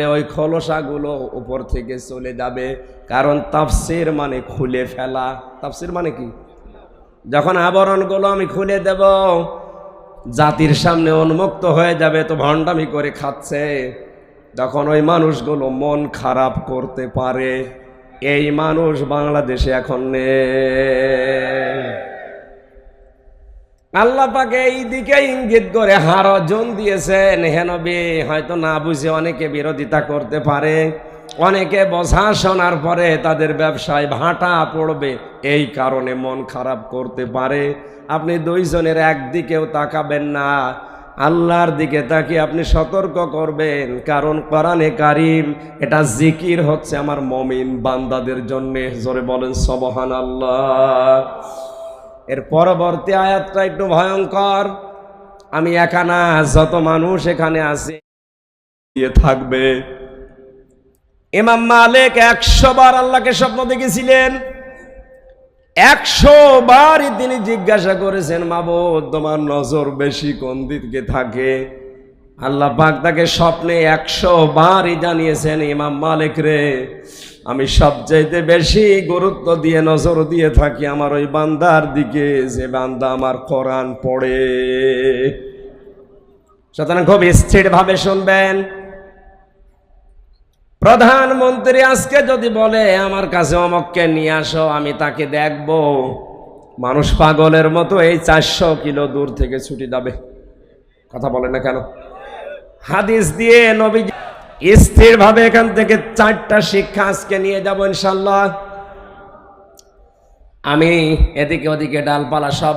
ওই খোলসাগুলো উপর থেকে চলে যাবে। কারণ তাফসির মানে খুলে ফেলা। তাফসির মানে কি? যখন আবরণগুলো আমি খুলে দেব, জাতির সামনে উন্মুক্ত হয়ে যাবে, তো ভণ্ডামি করে খাচ্ছে। তখন ওই মানুষগুলো মন খারাপ করতে পারে। এই মানুষ বাংলাদেশে এখন নেই। আল্লাহ পাকে এই দিকে ইঙ্গিত করে, হার জন দিয়েছেন। হেনবি হয়তো না বুঝে অনেকে বিরোধিতা করতে পারে, অনেকে বোঝা শোনার পরে তাদের ব্যবসায় ভাটা পড়বে, এই কারণে মন খারাপ করতে পারে। আপনি দুইজনের একদিকেও তাকাবেন না, আল্লাহর দিকে তাকিয়ে আপনি সতর্ক করবেন। কারণ কোরআনে কারিম, এটা জিকির হচ্ছে আমার মমিন বান্দাদের জন্যে। জোরে বলেন সবহান আল্লাহ এর পরবর্তী আয়াতটা একটু ভয়ঙ্কর। আমি একা না যত মানুষ এখানে আছে। থাকবে। ইমাম মালিক একশো বার আল্লাহকে স্বপ্ন দেখেছিলেন। একশো বারই তিনি জিজ্ঞাসা করেছেন মাবুদ তোমার নজর বেশি কোন দিকে থাকে? আল্লাহ পাক তাকে স্বপ্নে একশো বারই জানিয়েছেন ইমাম মালিক রে আমি সবচাইতে বেশি গুরুত্ব দিয়ে নজর দিয়ে থাকি আমার ওই বান্দার দিকে, যে বান্দা আমার কোরআন পড়ে। সুতরাং খুব স্থির ভাবে শুনবেন। প্রধানমন্ত্রী আজকে যদি বলে, আমার কাছে অমককে নিয়ে আসো, আমি তাকে দেখব। মানুষ পাগলের মতো এই চারশো কিলো দূর থেকে ছুটি যাবে কথা বলে না কেন? হাদিস দিয়ে নবী স্থির ভাবে এখান থেকে চারটা শিক্ষা আজকে নিয়ে যাব ইনশাল্লাহ আমি এদিকে ওদিকে ডালপালা সব